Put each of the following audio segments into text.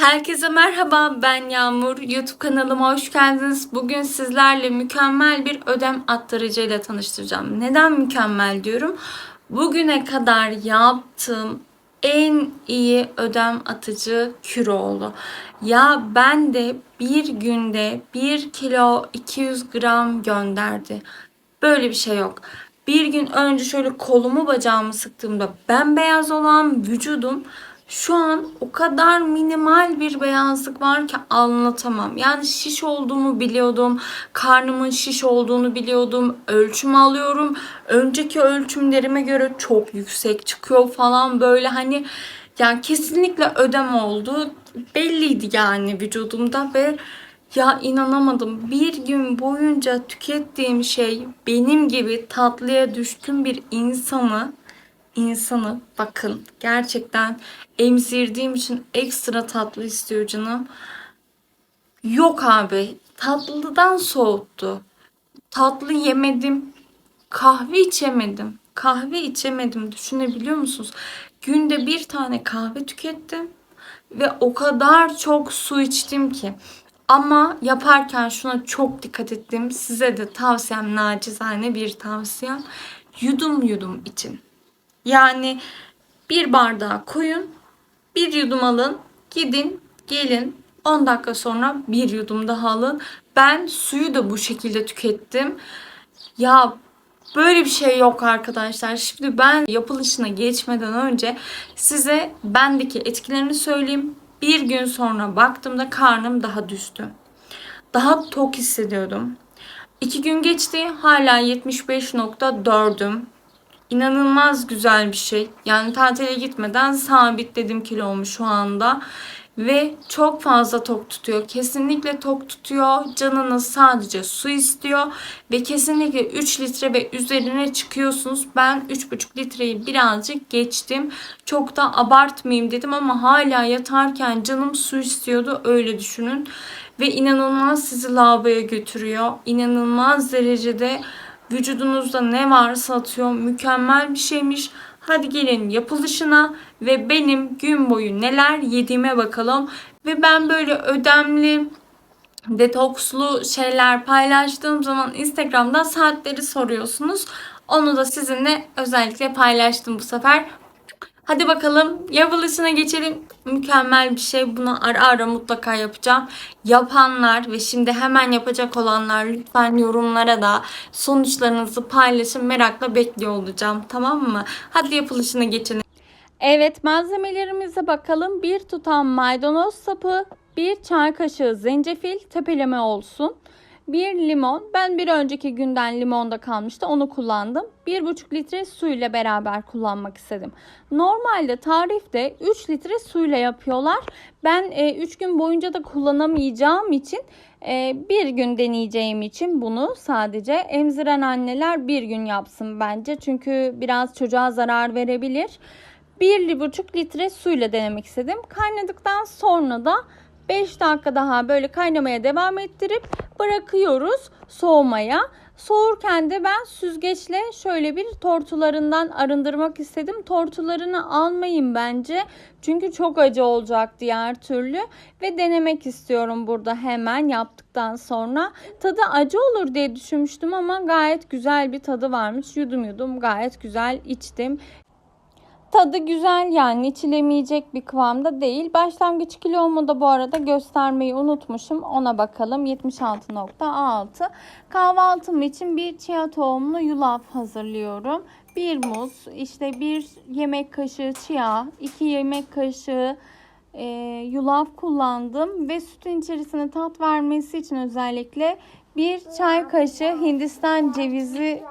Herkese merhaba ben Yağmur. YouTube kanalıma hoş geldiniz. Bugün sizlerle mükemmel bir ödem attırıcı tanıştıracağım. Neden mükemmel diyorum? Bugüne kadar yaptığım en iyi ödem atıcı Küroğlu. Ya ben de bir günde 1 kilo 200 gram gönderdi. Böyle bir şey yok. Bir gün önce şöyle kolumu bacağımı sıktığımda bembeyaz olan vücudum şu an o kadar minimal bir beyazlık var ki anlatamam. Yani şiş olduğumu biliyordum. Karnımın şiş olduğunu biliyordum. Ölçüm alıyorum. Önceki ölçümlerime göre çok yüksek çıkıyor falan böyle hani yani kesinlikle ödem oldu. Belliydi yani vücudumda ve ya inanamadım. Bir gün boyunca tükettiğim şey benim gibi tatlıya düşkün bir insanı insanı bakın gerçekten emzirdiğim için ekstra tatlı istiyor canım. Yok abi tatlıdan soğuttu. Tatlı yemedim. Kahve içemedim. Kahve içemedim. Düşünebiliyor musunuz? Günde bir tane kahve tükettim. Ve o kadar çok su içtim ki. Ama yaparken şuna çok dikkat ettim. Size de tavsiyem nacizane bir tavsiyem. Yudum yudum için. Yani bir bardağa koyun, bir yudum alın, gidin, gelin. 10 dakika sonra bir yudum daha alın. Ben suyu da bu şekilde tükettim. Ya böyle bir şey yok arkadaşlar. Şimdi ben yapılışına geçmeden önce size bendeki etkilerini söyleyeyim. Bir gün sonra baktığımda karnım daha düştü. Daha tok hissediyordum. İki gün geçti hala 75.4'üm. İnanılmaz güzel bir şey. Yani tatile gitmeden sabitledim kilomu şu anda. Ve çok fazla tok tutuyor. Kesinlikle tok tutuyor. Canınız sadece su istiyor. Ve kesinlikle 3 litre ve üzerine çıkıyorsunuz. Ben 3,5 litreyi birazcık geçtim. Çok da abartmayayım dedim ama hala yatarken canım su istiyordu. Öyle düşünün. Ve inanılmaz sizi lavaboya götürüyor. İnanılmaz derecede Vücudunuzda ne varsa atıyor. Mükemmel bir şeymiş. Hadi gelin yapılışına ve benim gün boyu neler yediğime bakalım. Ve ben böyle ödemli detokslu şeyler paylaştığım zaman Instagram'da saatleri soruyorsunuz. Onu da sizinle özellikle paylaştım bu sefer. Hadi bakalım yapılışına geçelim. Mükemmel bir şey. Bunu ara ara mutlaka yapacağım. Yapanlar ve şimdi hemen yapacak olanlar lütfen yorumlara da sonuçlarınızı paylaşın. Merakla bekliyor olacağım. Tamam mı? Hadi yapılışına geçelim. Evet malzemelerimize bakalım. Bir tutam maydanoz sapı, bir çay kaşığı zencefil tepeleme olsun. Bir limon. Ben bir önceki günden limonda kalmıştı. Onu kullandım. 1,5 litre suyla beraber kullanmak istedim. Normalde tarifte 3 litre suyla yapıyorlar. Ben 3 e, gün boyunca da kullanamayacağım için e, bir gün deneyeceğim için bunu sadece emziren anneler bir gün yapsın bence. Çünkü biraz çocuğa zarar verebilir. 1,5 litre suyla denemek istedim. Kaynadıktan sonra da 5 dakika daha böyle kaynamaya devam ettirip bırakıyoruz soğumaya. Soğurken de ben süzgeçle şöyle bir tortularından arındırmak istedim. Tortularını almayın bence. Çünkü çok acı olacak diğer türlü. Ve denemek istiyorum burada hemen yaptıktan sonra. Tadı acı olur diye düşünmüştüm ama gayet güzel bir tadı varmış. Yudum yudum gayet güzel içtim. Tadı güzel yani içilemeyecek bir kıvamda değil. Başlangıç kilomu da bu arada göstermeyi unutmuşum. Ona bakalım 76.6. Kahvaltım için bir chia tohumlu yulaf hazırlıyorum. Bir muz, işte bir yemek kaşığı chia, iki yemek kaşığı e, yulaf kullandım. Ve sütün içerisine tat vermesi için özellikle bir çay kaşığı Hindistan cevizi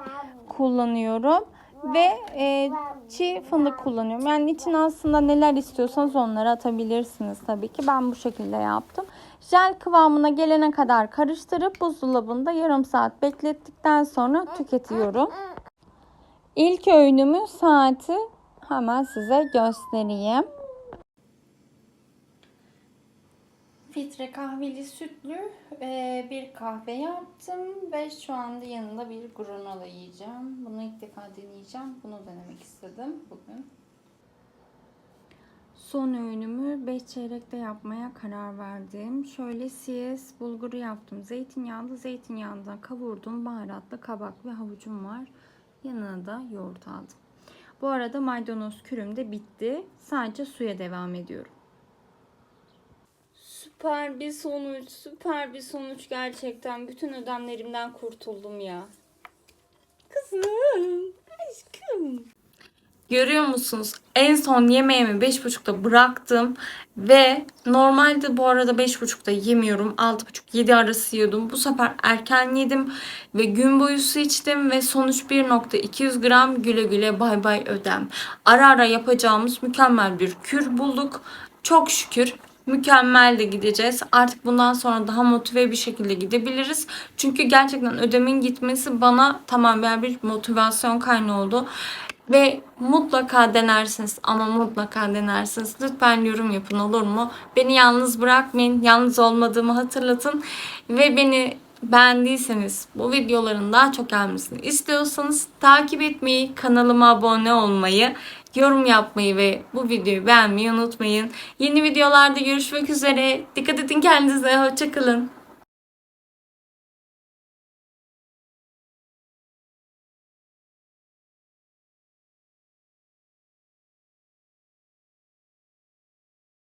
kullanıyorum ve e, çiğ fındık kullanıyorum. Yani için aslında neler istiyorsanız onları atabilirsiniz tabii ki. Ben bu şekilde yaptım. Jel kıvamına gelene kadar karıştırıp buzdolabında yarım saat beklettikten sonra tüketiyorum. İlk öğünümün saati hemen size göstereyim. Filtre kahveli sütlü e, bir kahve yaptım ve şu anda yanında bir granola yiyeceğim. Bunu ilk defa deneyeceğim. Bunu denemek istedim bugün. Son öğünümü 5 çeyrekte yapmaya karar verdim. Şöyle siyes bulguru yaptım. Zeytinyağlı zeytinyağında kavurdum. Baharatlı kabak ve havucum var. Yanına da yoğurt aldım. Bu arada maydanoz kürüm de bitti. Sadece suya devam ediyorum. Süper bir sonuç, süper bir sonuç gerçekten. Bütün ödemlerimden kurtuldum ya. Kızım, aşkım. Görüyor musunuz? En son yemeğimi 5.30'da bıraktım ve normalde bu arada 5.30'da yemiyorum. 6.30-7 arası yiyordum. Bu sefer erken yedim ve gün boyu su içtim ve sonuç 1.200 gram güle güle bay bay ödem. Ara ara yapacağımız mükemmel bir kür bulduk. Çok şükür mükemmel de gideceğiz. Artık bundan sonra daha motive bir şekilde gidebiliriz. Çünkü gerçekten ödemin gitmesi bana tamamen bir motivasyon kaynağı oldu. Ve mutlaka denersiniz ama mutlaka denersiniz. Lütfen yorum yapın olur mu? Beni yalnız bırakmayın. Yalnız olmadığımı hatırlatın. Ve beni beğendiyseniz bu videoların daha çok gelmesini istiyorsanız takip etmeyi, kanalıma abone olmayı, yorum yapmayı ve bu videoyu beğenmeyi unutmayın. Yeni videolarda görüşmek üzere. Dikkat edin kendinize. Hoşçakalın.